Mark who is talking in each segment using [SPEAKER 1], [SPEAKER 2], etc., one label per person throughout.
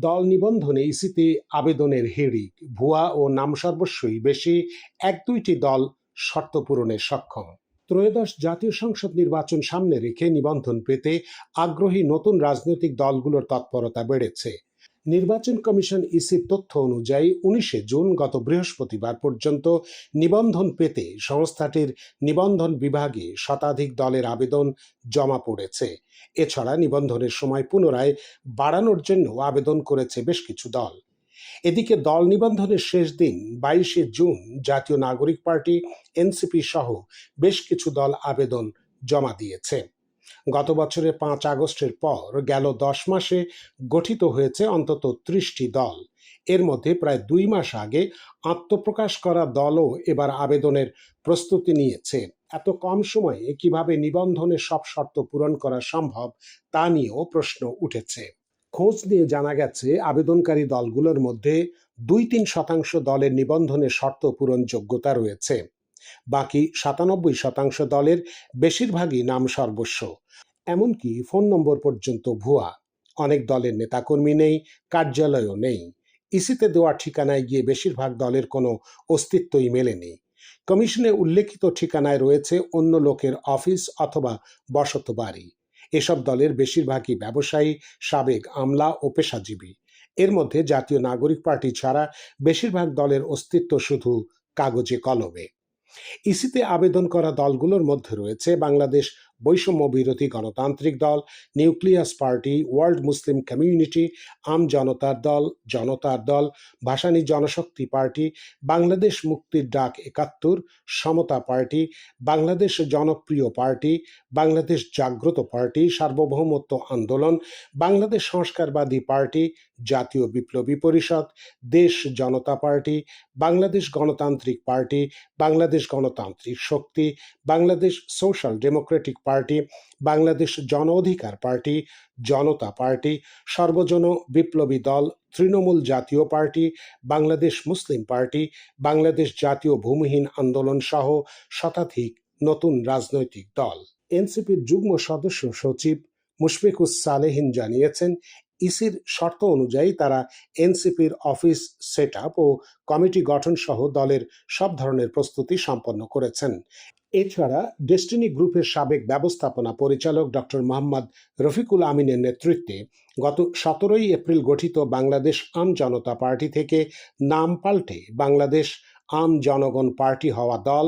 [SPEAKER 1] দল নিবন্ধনে ইসিতে আবেদনের হিড়িক ভুয়া ও নাম সর্বস্বই বেশি এক দুইটি দল শর্ত পূরণে সক্ষম। ত্রয়োদশ জাতীয় সংসদ নির্বাচন সামনে রেখে নিবন্ধন পেতে আগ্রহী নতুন রাজনৈতিক দলগুলোর তৎপরতা বেড়েছে। নির্বাচন কমিশন ইসির তথ্য অনুযায়ী উনিশে জুন গত বৃহস্পতিবার পর্যন্ত নিবন্ধন পেতে সংস্থাটির নিবন্ধন বিভাগে শতাধিক দলের আবেদন জমা পড়েছে। এছাড়া নিবন্ধনের সময় পুনরায় বাড়ানোর জন্য আবেদন করেছে বেশ কিছু দল। এদিকে দল নিবন্ধনের শেষ দিন বাইশে জুন জাতীয় নাগরিক পার্টি, এনসিপি সহ বেশ কিছু দল আবেদন জমা দিয়েছে। গত বছরের পাঁচ আগস্টের পর গেল দশ মাসে গঠিত হয়েছে অন্তত ত্রিশটি দল। এর মধ্যে প্রায় দুই মাস আগে আত্মপ্রকাশ করা দলও এবার আবেদনের প্রস্তুতি নিয়েছে। এত কম সময়ে কীভাবে নিবন্ধনের সব শর্ত পূরণ করা সম্ভব তা নিয়েও প্রশ্ন উঠেছে। খোঁজ নিয়ে জানা গেছে, আবেদনকারী দলগুলোর মধ্যে দুই তিন শতাংশ দলের নিবন্ধনের শর্ত পূরণ যোগ্যতা রয়েছে। বাকি সাতানব্বই শতাংশ দলের বেশিরভাগই নাম সর্বস্ব এমনকি ফোন নম্বর পর্যন্ত ভুয়া। অনেক দলের নেতাকর্মী নেই, কার্যালয়ও নেই। ইসিতে দেওয়া ঠিকানায় গিয়ে বেশিরভাগ দলের কোনো অস্তিত্বই মেলেনি। কমিশনে উল্লেখিত ঠিকানায় রয়েছে অন্য লোকের অফিস অথবা বসত বাড়ি। এসব দলের বেশিরভাগই ব্যবসায়ী, সাবেক আমলা ও পেশাজীবী। এর মধ্যে জাতীয় নাগরিক পার্টি ছাড়া বেশিরভাগ দলের অস্তিত্ব শুধু কাগজে কলমে ইসিতে আবেদন করা দলগুলোর মধ্যে রয়েছে বাংলাদেশ বৈষম্য বিরোধী গণতান্ত্রিক দল, nucleus party, world Muslim community, আম জনতার দল জনতার দল, ভাসানী জনশক্তি পার্টি, বাংলাদেশ মুক্তির ডাক একাত্তর, সমতা পার্টি, বাংলাদেশ জনপ্রিয় পার্টি, বাংলাদেশ জাগ্রত পার্টি, সার্বভৌমত্ব আন্দোলন, বাংলাদেশ সংস্কারবাদী পার্টি, জাতীয় বিপ্লবী পরিষদ, দেশ জনতা পার্টি, বাংলাদেশ গণতান্ত্রিক পার্টি, বাংলাদেশ গণতান্ত্রিক শক্তি, Bangladesh social democratic party, Bangladesh জন অধিকার পার্টি, জনতা পার্টি, সর্বজন বিপ্লবী দল, তৃণমূল জাতীয় party, Bangladesh Muslim party, Bangladesh জাতীয় ভূমিহীন আন্দোলন সহ শতাধিক নতুন রাজনৈতিক দল। এনসিপির যুগ্ম সদস্য সচিব মুশফিকুস সালেহিন জানিয়েছেন, ইসির শর্ত অনুযায়ী তারা এনসিপির অফিস সেট ও কমিটি গঠন সহ দলের সব ধরনের প্রস্তুতি সম্পন্ন করেছেন। এছাড়া ডেস্টিনি গ্রুপের সাবেক ব্যবস্থাপনা পরিচালক ডক্টর মোহাম্মদ রফিকুল আমিনের নেতৃত্বে গত সতেরোই এপ্রিল গঠিত বাংলাদেশ আম জনতা পার্টি থেকে নাম পাল্টে বাংলাদেশ আম জনগণ পার্টি হওয়া দল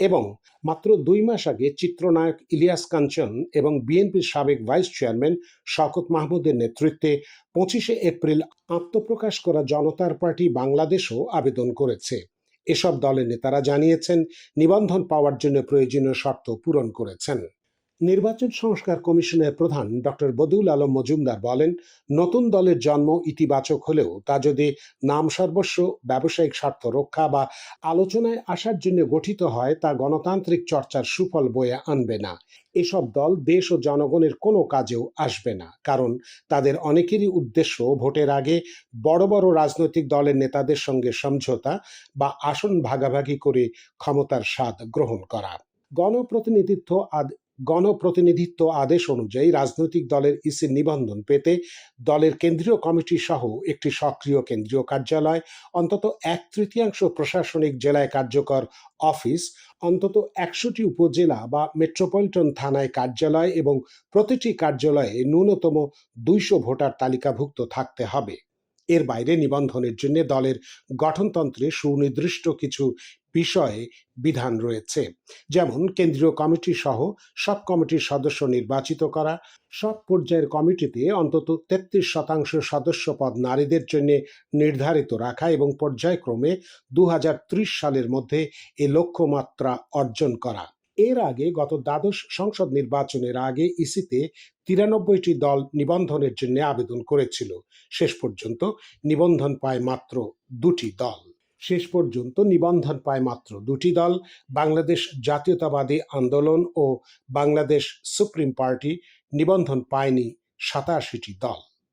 [SPEAKER 1] এবং মাত্র দুই মাস আগে চিত্রনায়ক ইলিয়াস কাঞ্চন এবং বিএনপির সাবেক ভাইস চেয়ারম্যান শওকত মাহমুদের নেতৃত্বে পঁচিশে এপ্রিল আত্মপ্রকাশ করা জনতার পার্টি বাংলাদেশও আবেদন করেছে। এসব দলের নেতারা জানিয়েছেন নিবন্ধন পাওয়ার জন্য প্রয়োজনীয় শর্ত পূরণ করেছেন। নির্বাচন সংস্কার কমিশনের প্রধান ডক্টর বদিউল আলম মজুমদার বলেন, নতুন দলের জন্ম ইতিবাচক হলেও তা যদি নাম সর্বস্ব ব্যবসায়িক স্বার্থ রক্ষা বা আলোচনায় আসার জন্য গঠিত হয়, তা গণতান্ত্রিক চর্চার সুফল বয়ে আনবে না। এসব দল দেশ ও জনগণের কোনো কাজেও আসবে না, কারণ তাদের অনেকেরই উদ্দেশ্য ভোটের আগে বড় বড় রাজনৈতিক দলের নেতাদের সঙ্গে সমঝোতা বা আসন ভাগাভাগি করে ক্ষমতার স্বাদ গ্রহণ করা। গণপ্রতিনিধিত্ব আদ গণপ্রতিনিধিত্ব আদেশ অনুযায়ী রাজনৈতিক দলের ইসির নিবন্ধন পেতে দলের কেন্দ্রীয় কমিটি সহ একটি সক্রিয় কেন্দ্রীয় কার্যালয়, অন্তত এক তৃতীয়াংশ প্রশাসনিক জেলায় কার্যকর অফিস, অন্তত একশোটি উপজেলা বা মেট্রোপলিটন থানায় কার্যালয় এবং প্রতিটি কার্যালয়ে ন্যূনতম দুইশো ভোটার তালিকাভুক্ত থাকতে হবে। এর বাইরে নিবন্ধনের জন্য দলের গঠনতন্ত্রে সুনির্দিষ্ট কিছু বিষয়ে বিধান রয়েছে। যেমন, কেন্দ্রীয় কমিটি সহ সব কমিটির সদস্য নির্বাচিত করা, সব পর্যায়ের কমিটিতে অন্তত তেত্রিশ শতাংশ সদস্য পদ নারীদের জন্য নির্ধারিত রাখা এবং পর্যায়ক্রমে দু হাজার ত্রিশ সালের মধ্যে এ লক্ষ্যমাত্রা অর্জন করা। এর আগে গত দ্বাদশ সংসদ নির্বাচনের আগে ইসিতে তিরানব্বইটি দল নিবন্ধনের জন্য আবেদন করেছিল। শেষ পর্যন্ত নিবন্ধন পায় মাত্র দুটি দল। শেষ পর্যন্ত নিবন্ধন পায় মাত্র দুটি দল, বাংলাদেশ জাতীয়তাবাদী আন্দোলন ও বাংলাদেশ সুপ্রিম পার্টি নিবন্ধন পায়নি সাতাশিটি দল।